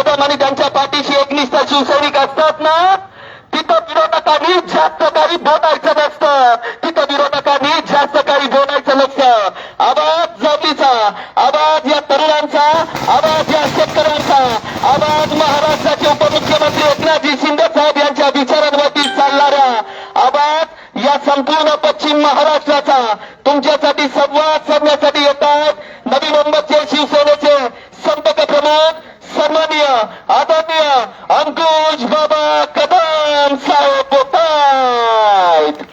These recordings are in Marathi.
कदम आणि त्यांच्या पाठीशी एकनिष्ठ शिवसैनिक असतात ना तिथं विरोधकांनी जास्त काही बोलायचं नसतं. तिथं विरोधकांनी जास्त काही बोलायचं नसतं. आवाज जातीचा आवाज या तरुणांचा आवाज या शेतकऱ्यांचा आवाज महाराष्ट्राचे उपमुख्यमंत्री एकनाथजी शिंदे साहेब यांच्या विचारांवरती चालणाऱ्या आवाज या संपूर्ण पश्चिम महाराष्ट्राचा. तुमच्यासाठी संवाद साधण्यासाठी येतात नवी मुंबईचे शिवसेनेचे संपर्क प्रमुख सन्माननीय आदरणीय अंकुश बाबा कदम साहेब बोलतायत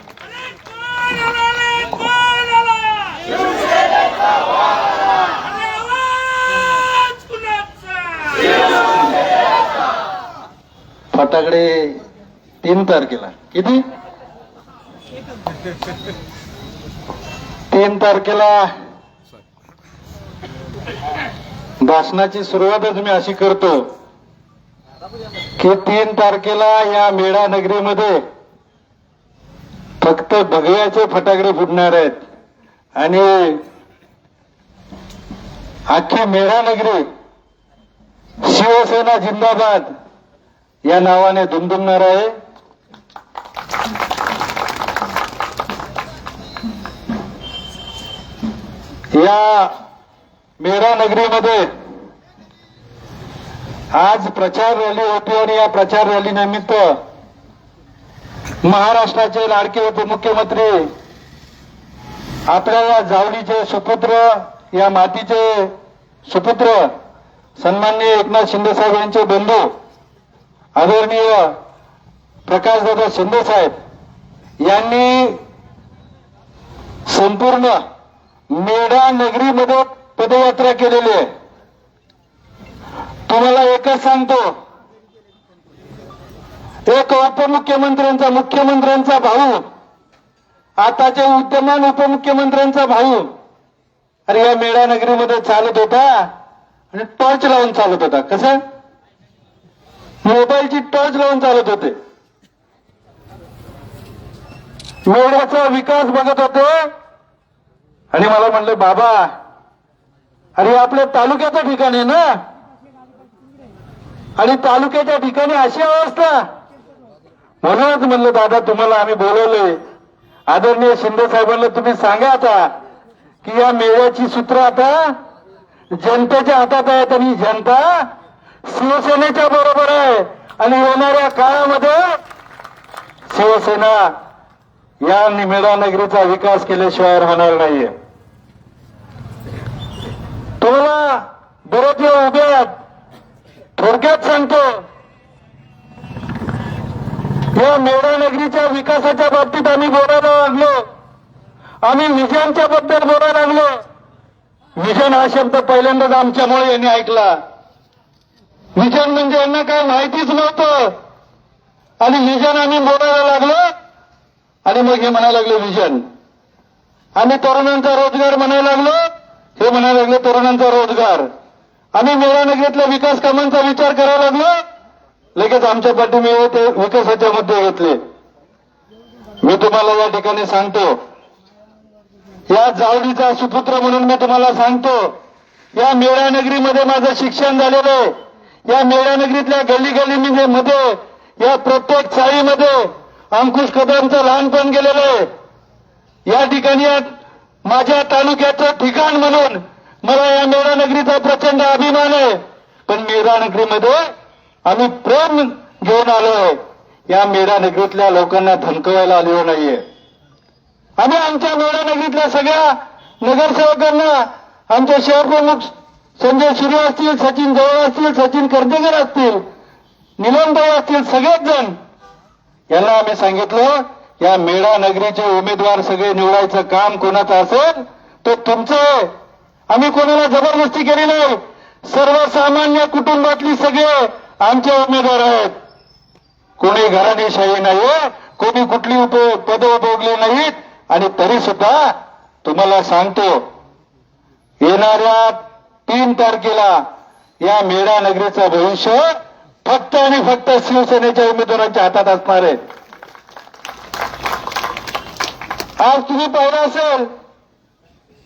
फटाकडे तीन तारखेला किती? तीन तारखेला भाषणाची सुरुवातच मी अशी करतो की तीन तारखेला या मेळा नगरीमध्ये. फक्त भगव्याचे फटाकडे फुटणार आहेत. आणि अख्खी मेळा नगरी शिवसेना जिंदाबाद. या नावाने दुमदुमणार आहे. या मेरा नगरीमध्ये आज प्रचार रॅली होती आणि या प्रचार रॅली निमित्त महाराष्ट्राचे लाडके उपमुख्यमंत्री आपल्या या जावलीचे सुपुत्र या मातीचे सुपुत्र सन्माननीय एकनाथ शिंदे साहेब यांचे बंधू आदरणीय प्रकाशदादा शिंदे साहेब यांनी संपूर्ण मेढा नगरीमध्ये पदयात्रा केलेली आहे. तुम्हाला एकच सांगतो. एक उपमुख्यमंत्र्यांचा मुख्यमंत्र्यांचा भाऊ आताचे विद्यमान उपमुख्यमंत्र्यांचा भाऊ. अरे या मेढा नगरीमध्ये चालत होता आणि टॉर्च लावून चालत होता. कसं? मोबाईलची टॉर्च लावून चालत होते. मेढ्याचा विकास बघत होते. आणि मला म्हणलं बाबा अरे आपल्या तालुक्याचं ठिकाण आहे ना? आणि तालुक्याच्या ठिकाणी अशी अवस्था. म्हणूनच म्हणलं दादा तुम्हाला आम्ही बोलवले. आदरणीय शिंदे साहेबांना तुम्ही सांगा आता की या मेळ्याची सूत्र आता जनतेच्या हातात आहेत आणि जनता शिवसेनेच्या बरोबर आहे. आणि येणाऱ्या काळामध्ये शिवसेना या निमिडा नगरीचा विकास केल्याशिवाय राहणार नाहीये. तुम्हाला बरेच उभे आहेत. थोडक्यात सांगतो. या मेढा नगरीच्या विकासाच्या बाबतीत आम्ही बोलायला लागलो. आम्ही विजनच्या बद्दल बोलायला लागलो. विजन हा शब्द पहिल्यांदाच आमच्यामुळे यांनी ऐकला. विजन म्हणजे यांना काय माहितीच नव्हतं. आणि विजन आम्ही बोलायला लागलो. आणि मग हे म्हणायला लागले विजन. आम्ही तरुणांचा रोजगार म्हणायला लागलो. हे म्हणायला लागले तरुणांचा रोजगार. आम्ही मेळा नगरीतल्या विकास कामांचा विचार करायला लागलो. लगेच आमच्या पाठीमेळे ते विकासाच्या मुद्दे घेतले मी तुम्हाला या ठिकाणी सांगतो. या जावडीचा सुपुत्र म्हणून मी तुम्हाला सांगतो. या मेळा नगरीमध्ये माझं शिक्षण झालेलं आहे. या मेळा नगरीतल्या गल्ली गल्ली मध्ये या प्रत्येक चाळीमध्ये अंकुश कदमचं लहानपण गेलेलं आहे. या ठिकाणी माझ्या तालुक्याचं ठिकाण म्हणून मला या मेरा नगरीचा प्रचंड अभिमान आहे. पण मेरा नगरीमध्ये आम्ही प्रेम घेऊन आलोय या मेरा नगरीतल्या लोकांना धमकवायला आलेलो नाहीये. आम्ही आमच्या मेळानगरीतल्या सगळ्या नगरसेवकांना आमच्या शहर प्रमुख संजय शिरे असतील सचिन जवळ असतील सचिन कर्देकर असतील निलम भाऊ असतील सगळेच जण यांना आम्ही सांगितलं या मेळा नगरीचे उमेदवार सगळे निवडायचं काम कोणाचं असेल तो तुमचं आहे. आम्ही कोणाला जबरदस्ती केली नाही. सर्वसामान्य कुटुंबातली सगळे आमचे उमेदवार आहेत. कोणी घराणेशाही नाहीये कोणी कुठली उप पद उपभोगली नाहीत आणि तरी सुद्धा तुम्हाला सांगतो येणाऱ्या तीन तारखेला या मेळा नगरीचं भविष्य फक्त आणि फक्त शिवसेनेच्या उमेदवारांच्या हातात असणार आहे. आज तुम्ही पाहिलं असेल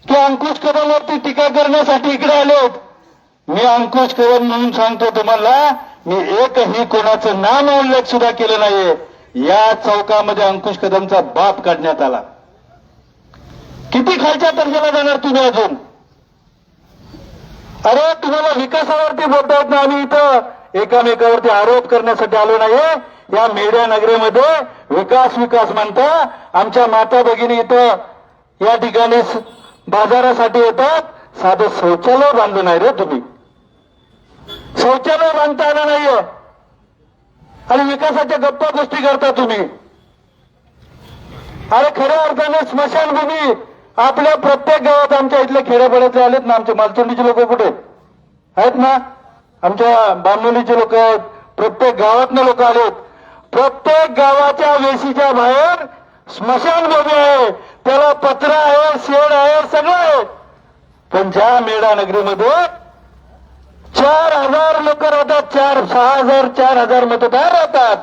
की अंकुश कदमवरती टीका करण्यासाठी इकडे आलेत. मी अंकुश कदम म्हणून सांगतो तुम्हाला मी एकही कोणाचं नाम उल्लेख सुद्धा केलं नाहीये. या चौकामध्ये अंकुश कदमचा बाप काढण्यात आला. किती खालच्या दर्जाला जाणार तुम्ही अजून? अरे तुम्हाला विकासावरती बोलता येत नाही. आम्ही इथं एकामेकावरती आरोप करण्यासाठी आलो नाहीये. या मेढ्या नगरीमध्ये विकास विकास म्हणता. आमच्या माता भगिनी इथं या ठिकाणी बाजारासाठी येतात. साधं शौचालय बांधलं नाही रे तुम्ही. शौचालय बांधता आलं नाहीये. आणि विकासाच्या गप्पा गोष्टी करता तुम्ही. अरे खऱ्या अर्थाने स्मशानभूमी आपल्या प्रत्येक गावात आमच्या इथले खेड्यापाड्यातले आलेत ना आमचे मालचंडीचे लोक कुठे? आहेत? ना? आमच्या बांबोलीचे लोक आहेत. प्रत्येक गावातनं लोक आलेत. प्रत्येक गावाच्या वेशीच्या बाहेर स्मशानभूमी आहे. त्याला पत्र आहे शेड आहे सगळं आहे. पण ज्या मेढा नगरीमध्ये चार हजार लोक राहतात चार सहा हजार चार हजार मतदार राहतात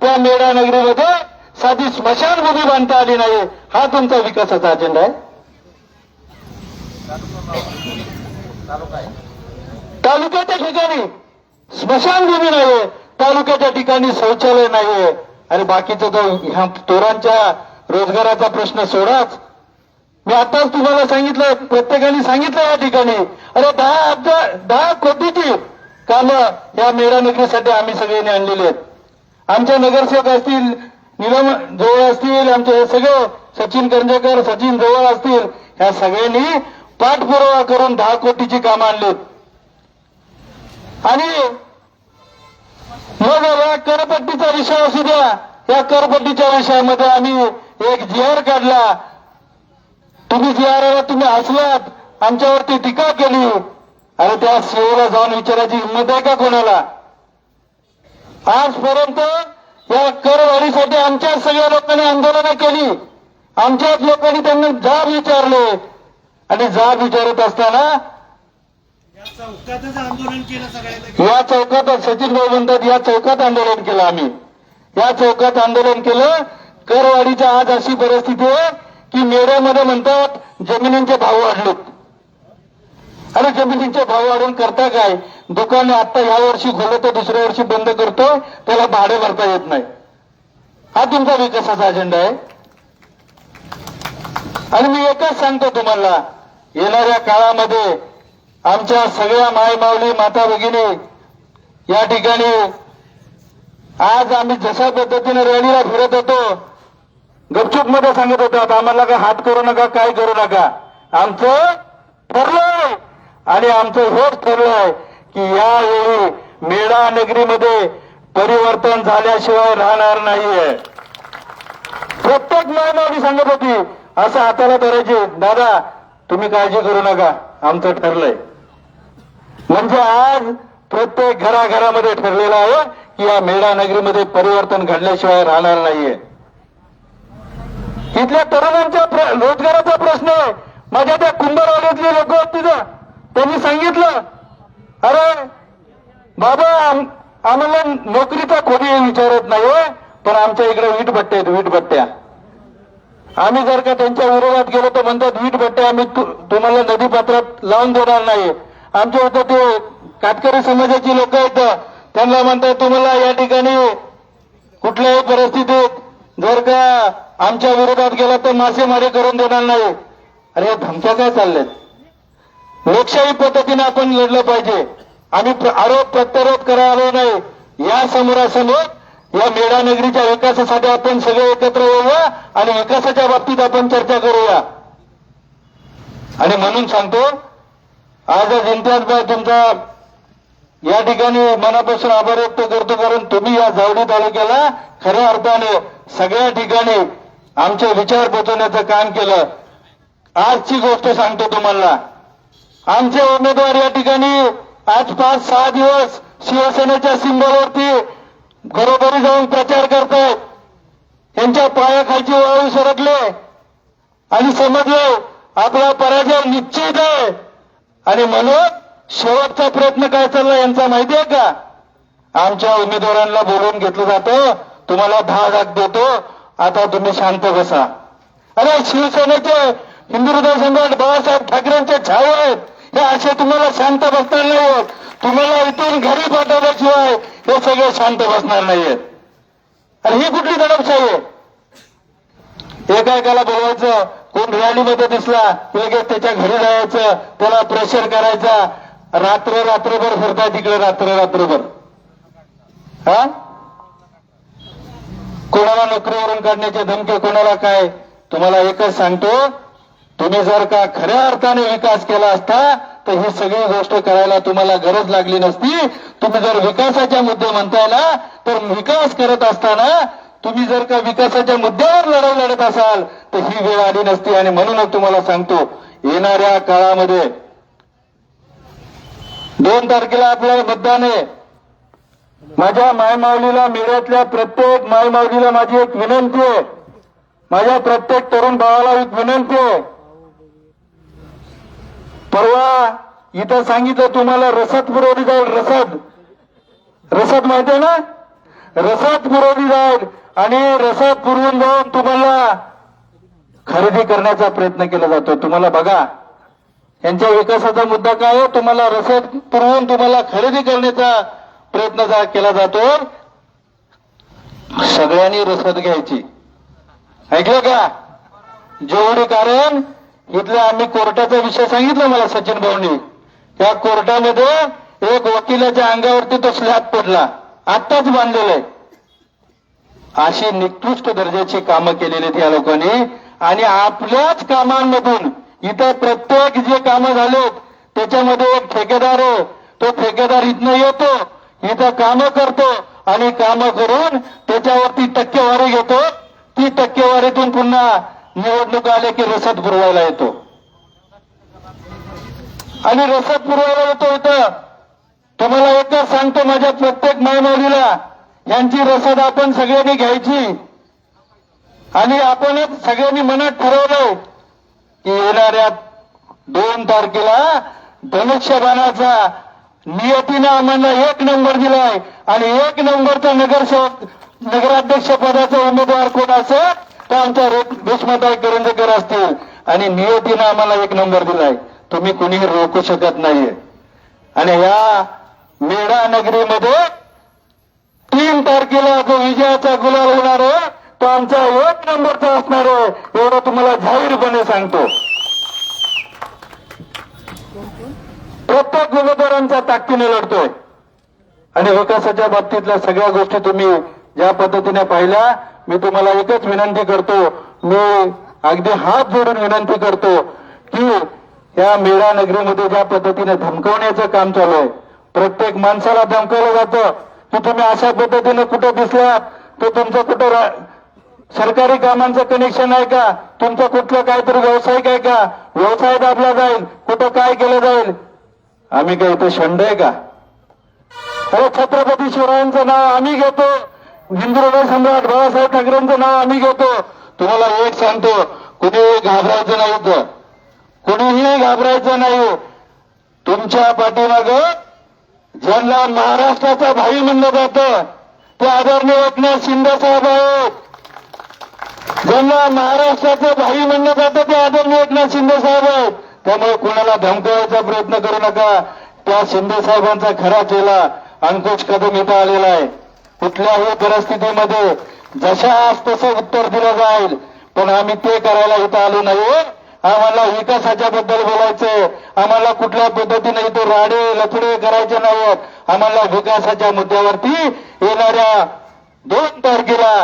त्या मेढा नगरीमध्ये साधी स्मशानभूमी बांधता आली नाही. हा तुमचा विकासाचा अजेंडा आहे. तालुक्याच्या ठिकाणी स्मशानभूमी नाहीये तालुक्याच्या ठिकाणी शौचालय नाहीये. आणि बाकीचं तो ह्या तोरांच्या रोजगाराचा प्रश्न सोडाच. मी आताच तुम्हाला सांगितलं प्रत्येकाने सांगितलं या ठिकाणी. अरे दहा अब्ज दहा कोटीची कामं या मेळा नगरीसाठी आम्ही सगळ्यांनी आणलेली आहेत. आमच्या नगरसेवक असतील निलम जवळ असतील आमचे हे सगळे सचिन करंजेकर सचिन जवळ असतील ह्या सगळ्यांनी पाठपुरावा करून दहा कोटीची कामं आणलीत आणि मग या करपट्टीचा विषय असू द्या या करपट्टीच्या विषयामध्ये आम्ही एक जीआर काढला. तुम्ही जीआरला तुम्ही हसलात आमच्यावरती टीका केली. आणि त्या सीओला जाऊन विचारायची हिंमत आहे का कोणाला? आजपर्यंत या करवाढीसाठी आमच्या सगळ्या लोकांनी आंदोलनं केली. आमच्याच लोकांनी त्यांना जाब विचारले. आणि जाब विचारत असताना या चौकातच आंदोलन केलं सगळ्यांना. या चौकात सचिन भाऊ म्हणतात या चौकात आंदोलन केलं आम्ही. या चौकात आंदोलन केलं. करवाढीच्या आज अशी परिस्थिती आहे की मेढ्यामध्ये म्हणतात जमिनींचे भाव वाढलेत. अरे जमिनींचे भाव वाढून करता काय? दुकान आता या वर्षी खोलं तर दुसऱ्या वर्षी बंद करतो त्याला भाडे भरता येत नाही. हा तुमचा विकासाचा अजेंडा आहे. आणि मी एकच सांगतो तुम्हाला येणाऱ्या काळामध्ये आमच्या सगळ्या मायमावली माता भगिनी या ठिकाणी आज आम्ही जशा पद्धतीने रॅलीला फिरत होतो गपचूपमध्ये सांगत होतो आता आम्हाला काय हात करू नका काय करू नका. आमचं ठरलंय आणि आमचं हेच ठरलंय की यावेळी मेळा नगरीमध्ये परिवर्तन झाल्याशिवाय राहणार नाहीये. प्रत्येक मायमावली सांगत होती असं हाताला धरायची दादा तुम्ही काळजी करू नका. आमचं ठरलंय. म्हणजे आज प्रत्येक घराघरामध्ये ठरलेलं आहे की या मेढा नगरीमध्ये परिवर्तन घडल्याशिवाय राहणार नाहीये. इथल्या तरुणांच्या रोजगाराचा प्रश्न आहे. माझ्या त्या कुंभारवाड्यातले लोक आहेत तिथं. त्यांनी सांगितलं अरे बाबा आम्हाला नोकरीचा कोणी विचारत नाही पण आमच्या इकडे वीटभट्ट्या आहेत वीट भट्ट्या आम्ही जर का त्यांच्या विरोधात गेलो तर म्हणतात वीट भट्टे आम्ही तु- तुम्हाला नदीपात्रात लावून देणार नाही. आमच्या इथं ते कातकरी समाजाची लोक आहेत. त्यांना म्हणतात तुम्हाला या ठिकाणी कुठल्याही परिस्थितीत जर का आमच्या विरोधात गेला तर मासेमारी करून देणार नाही. अरे या धमक्या काय चालल्यात? लोकशाही पद्धतीने आपण लढलं पाहिजे. आम्ही प्र- आरोप प्रत्यारोप करायला नाही. या समोरासमोर या मेळा नगरीच्या विकासासाठी आपण सगळे एकत्र येऊया आणि विकासाच्या बाबतीत आपण चर्चा करूया. आणि म्हणून सांगतो आज इम्तियाज तुमचा या ठिकाणी मनापासून आभार व्यक्त करतो कारण तुम्ही या जावडी तालुक्याला खऱ्या अर्थाने सगळ्या ठिकाणी आमचे विचार पोचवण्याचं काम केलं. आजची गोष्ट सांगतो तुम्हाला. आमचे उमेदवार या ठिकाणी आज पाच सहा दिवस शिवसेनेच्या सिंबलवरती घरोघरी जाऊन प्रचार करतायत त्यांच्या पायाखालची वाळू सरकले आणि समजले आपला पराजय निश्चित आहे. आणि म्हणून शेवटचा प्रयत्न काय चालला यांचा माहिती आहे का? आमच्या उमेदवारांना बोलवून घेतलं जातं. तुम्हाला दहा लाख देतो. आता तुम्ही शांत बसा. अरे शिवसेनेचे हिंदू हृदय सम्राट बाळासाहेब ठाकरेंचे छाव आहेत. हे असे तुम्हाला शांत बसणार नाही तुम्हाला इथून घरी पाठवल्याशिवाय हे सगळे शांत बसणार नाहीयेत आणि ही कुठली दडपशाही आहे? एकाएकाला बोलवायचं? कोण रॅलीमध्ये दिसला लगेच त्याच्या घरी जायचं त्याला प्रेशर करायचा. रात्र रात्रभर फिरताय तिकडे रात्र रात्रभर. हा? कोणाला नोकरीवरून काढण्याचे धमके कोणाला काय? तुम्हाला एकच सांगतो तुम्ही जर का खऱ्या अर्थाने विकास केला असता तर ही सगळी गोष्ट करायला तुम्हाला गरज लागली नसती. तुम्ही जर विकासाच्या मुद्दे म्हणताय ना तर विकास करत असताना तुम्ही जर का विकासाच्या मुद्द्यावर लढाई लढत असाल तर ही वेळ आली नसती. आणि म्हणूनच तुम्हाला सांगतो येणाऱ्या काळामध्ये दोन तारखेला आपल्याला मतदान आहे. माझ्या मायमावलीला मेळ्यातल्या प्रत्येक मायमावलीला माझी एक विनंती आहे. माझ्या प्रत्येक तरुण भावाला एक विनंती आहे. परवा इथं सांगितलं तुम्हाला रसद पुरवली जाईल रसद. रसद माहिती आहे ना? रसद पुरवली जाईल आणि रसद पुरवून जाऊन तुम्हाला खरेदी करण्याचा प्रयत्न केला जातो. तुम्हाला बघा यांच्या विकासाचा मुद्दा काय आहे? तुम्हाला रसद पुरवून तुम्हाला खरेदी करण्याचा प्रयत्न केला जातो. सगळ्यांनी रसद घ्यायची. ऐकलं का? जेवढे कारण इथल्या आम्ही कोर्टाचा विषय सांगितला मला सचिन भाऊनी. त्या कोर्टामध्ये एक वकिलाच्या अंगावरती तो स्लॅब पडला. आत्ताच बांधलेला आहे. अशी निकृष्ट दर्जाची कामं केलेली आहेत या लोकांनी. आणि आपल्याच कामांमधून इथं प्रत्येक जे कामं झालेत त्याच्यामध्ये एक ठेकेदार आहे. तो ठेकेदार इथनं येतो इथं कामं करतो आणि कामं करून त्याच्यावरती टक्केवारी घेतो. ती टक्केवारीतून पुन्हा निवडणूक आले की रसद पुरवायला येतो. आणि रसद पुरवायला येतो इथं. तुम्हाला एकच सांगतो माझ्या प्रत्येक मायमाऊलीला यांची रसद आपण सगळ्यांनी घ्यायची. आणि आपणच सगळ्यांनी मनात ठरवलं की येणाऱ्या दोन तारखेला धनुष्यबाणाचा नियतीनं आम्हाला एक नंबर दिलाय. आणि एक नंबरचा नगरसेवक नगराध्यक्ष पदाचा उमेदवार कोण असेल? तर आमच्या भीष्मताई करंजकर असतील. आणि नियतीनं आम्हाला एक नंबर दिलाय. तुम्ही कुणीही रोखू शकत नाहीये. आणि या मेढा नगरीमध्ये तीन तारखेला जो विजयाचा गुलाल होणार आहे तो आमचा एक नंबरचा असणार आहे. एवढं तुम्हाला जाहीरपणे सांगतो. प्रत्येक उमेदवारांच्या ताकदीने लढतोय. आणि विकासाच्या बाबतीतल्या सगळ्या गोष्टी तुम्ही ज्या पद्धतीने पाहिल्या मी तुम्हाला एकच विनंती करतो. मी अगदी हात जोडून विनंती करतो की या मेळा नगरीमध्ये ज्या पद्धतीने धमकवण्याचं काम चालू आहे प्रत्येक माणसाला धमकवलं जातं. की तुम्ही अशा पद्धतीने कुठं दिसला तर तुमचं कुठं रा- सरकारी कामांचं कनेक्शन आहे का? तुमचं कुठलं काहीतरी व्यावसायिक आहे का? व्यवसाय दाबला जाईल. कुठं काय केलं जाईल? आम्ही काय इथं शंड आहे का? अरे छत्रपती शिवरायांचं नाव आम्ही घेतो. हिंदुराव सम्राट बाळासाहेब ठाकरेंचं नाव आम्ही घेतो. तुम्हाला एक सांगतो कुणीही घाबरायचं नाही इथं. कुणीही घाबरायचं नाही. तुमच्या पाठीमाग ज्यांना महाराष्ट्राचा भाई म्हणलं जातं ते आदरणीय एकनाथ शिंदे साहेब आहेत. ज्यांना महाराष्ट्राचं भाई म्हणलं जातं ते आदरणीय एकनाथ शिंदे साहेब आहेत. त्यामुळे कुणाला धमकावायचा प्रयत्न करू नका. त्या शिंदे साहेबांचा खरा चेला अंकुश कदम इथं आलेला आहे. कुठल्याही परिस्थितीमध्ये जशास तसं उत्तर दिलं जाईल पण आम्ही ते करायला इथं आलो नाही आम्हाला विकासाच्या बद्दल बोलायचं आम्हाला कुठल्या पद्धतीने इथे राडे लफडे करायचे नाहीत आम्हाला विकासाच्या मुद्द्यावरती येणाऱ्या दोन तारखेला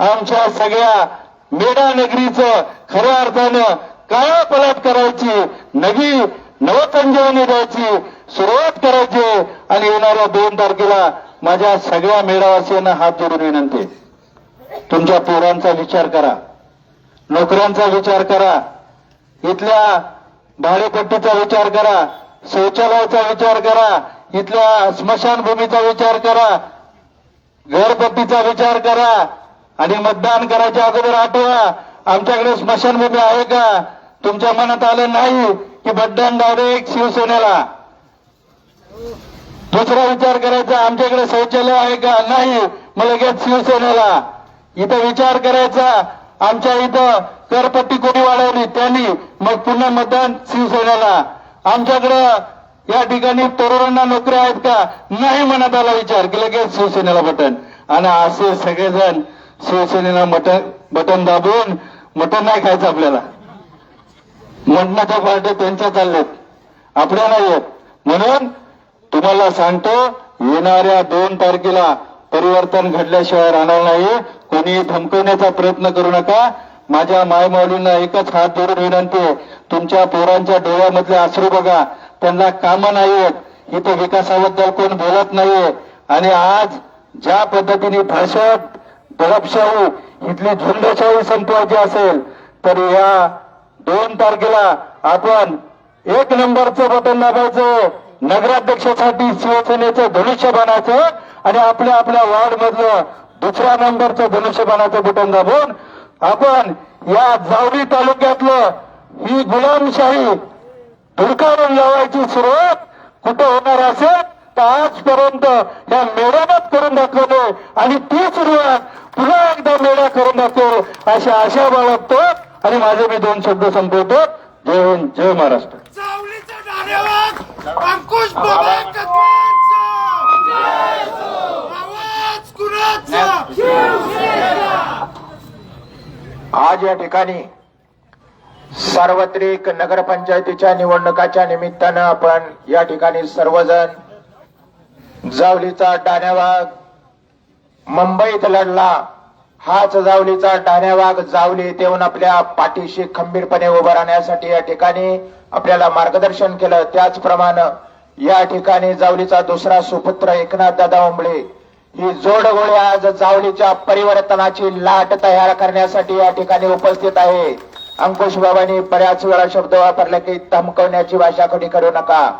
आमच्या सगळ्या मेढा नगरीचं खऱ्या अर्थानं काळा पलट करायची नवी नवसंजीवनी द्यायची सुरुवात करायची आणि येणाऱ्या दोन तारखेला माझ्या सगळ्या मेळावासियांना हात जोडून विनंती. आहे. तुमच्या पोरांचा विचार करा. नोकऱ्यांचा विचार करा. इथल्या भाडेपट्टीचा विचार करा. शौचालयाचा विचार करा. इथल्या स्मशानभूमीचा विचार करा. घरपट्टीचा विचार करा. आणि मतदान करायच्या अगोदर आठवा आमच्याकडे स्मशानभूमी आहे का? तुमच्या मनात आलं नाही की मतदान डायरेक्ट शिवसेनेला. दुसरा विचार करायचा आमच्याकडे शौचालय आहे का? नाही. मग लगेच शिवसेनेला. इथं विचार करायचा. आमच्या इथं करपट्टी कोणी वाढवली? त्यांनी. मग पुन्हा मतदान शिवसेनेला. आमच्याकडं या ठिकाणी तरुणांना नोकऱ्या आहेत का? नाही म्हणत आला विचार. की लगेच शिवसेनेला बटन. आणि असे सगळेजण शिवसेनेला मटन बटन दाबून मटन नाही खायचं आपल्याला. मटणाच्या पार्ट्या त्यांच्या चालल्यात. आपल्या नाही आहेत म्हणून तुम्हाला सांगतो येणाऱ्या दोन तारखेला परिवर्तन घडल्याशिवाय राहणार नाही. कोणी धमकवण्याचा प्रयत्न करू नका. माझ्या मायमाऊलींना एकच हात धरून विनंती आहे. तुमच्या पोरांच्या डोळ्यामधले आश्रू बघा. त्यांना कामं नाहीयेत इथे विकासाबद्दल कोण बोलत नाहीये. आणि आज ज्या पद्धतीने दहशत दडपशाही इथली झुंडशाही संपवायची असेल तर या दोन तारखेला आपण एक नंबरचं बटन दाबायचं. नगराध्यक्षासाठी शिवसेनेचं धनुष्य बनायचं आणि आपल्या आपल्या वार्ड मधलं दुसऱ्या नंबरचं धनुष्य बनायचं बटन दाबून आपण या जावली तालुक्यातलं ही गुलामशाही धुडकावून लावायची सुरुवात कुठं होणार असेल? तर आजपर्यंत या मेळ्यानंच करून दाखवले आणि ती सुरुवात पुन्हा एकदा मेळा करून दाखवू अशी आशा बाळगतो आणि माझे मी दोन शब्द संपवतो. जय हिंद जय महाराष्ट्र. अंकुश बाबा कदमांचा आवाज कुणाचा आज या ठिकाणी सार्वत्रिक नगरपंचायतीच्या निवडणुकाच्या निमित्तानं आपण या ठिकाणी सर्वजण जावलीचा टाण्यावाग मुंबईत लढला हाच जावलीचा टाण्यावाग जावली येऊन आपल्या पाठीशी खंबीरपणे उभं राहण्यासाठी या ठिकाणी आपल्याला मार्गदर्शन केलं. त्याचप्रमाणे या ठिकाणी जावलीचा दुसरा सुपुत्र एकनाथ दादा उंबळे. ही जोडगोळी आज जावलीच्या परिवर्तनाची लाट तयार करण्यासाठी या ठिकाणी उपस्थित आहे. अंकुश बाबांनी बऱ्याच वेळा शब्द वापरला की धमकवण्याची भाषा कोणी करू नका.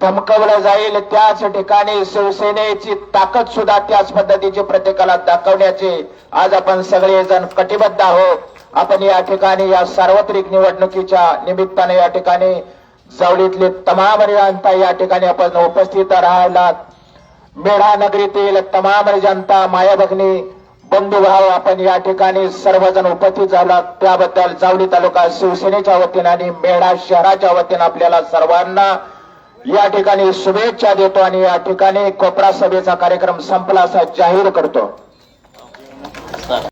धमकवलं जाईल त्याच ठिकाणी शिवसेनेची ताकद सुद्धा त्याच पद्धतीची प्रत्येकाला दाखवण्याचे. आज आपण सगळेजण कटिबद्ध आहोत. आपण या ठिकाणी या सार्वत्रिक निवडणुकीच्या निमित्ताने या ठिकाणी जावळीतले तमाम जनता या ठिकाणी आपण उपस्थित राहिला मेढा नगरीतील तमाम जनता माया भगिनी बंधुभाव आपण या ठिकाणी सर्वजण उपस्थित झालात. त्याबद्दल जावली तालुका शिवसेनेच्या वतीनं आणि मेढा शहराच्या वतीनं आपल्याला सर्वांना या ठिकाणी शुभेच्छा देतो आणि या ठिकाणी कोपरा सभेचा कार्यक्रम संपला असा जाहीर करतो.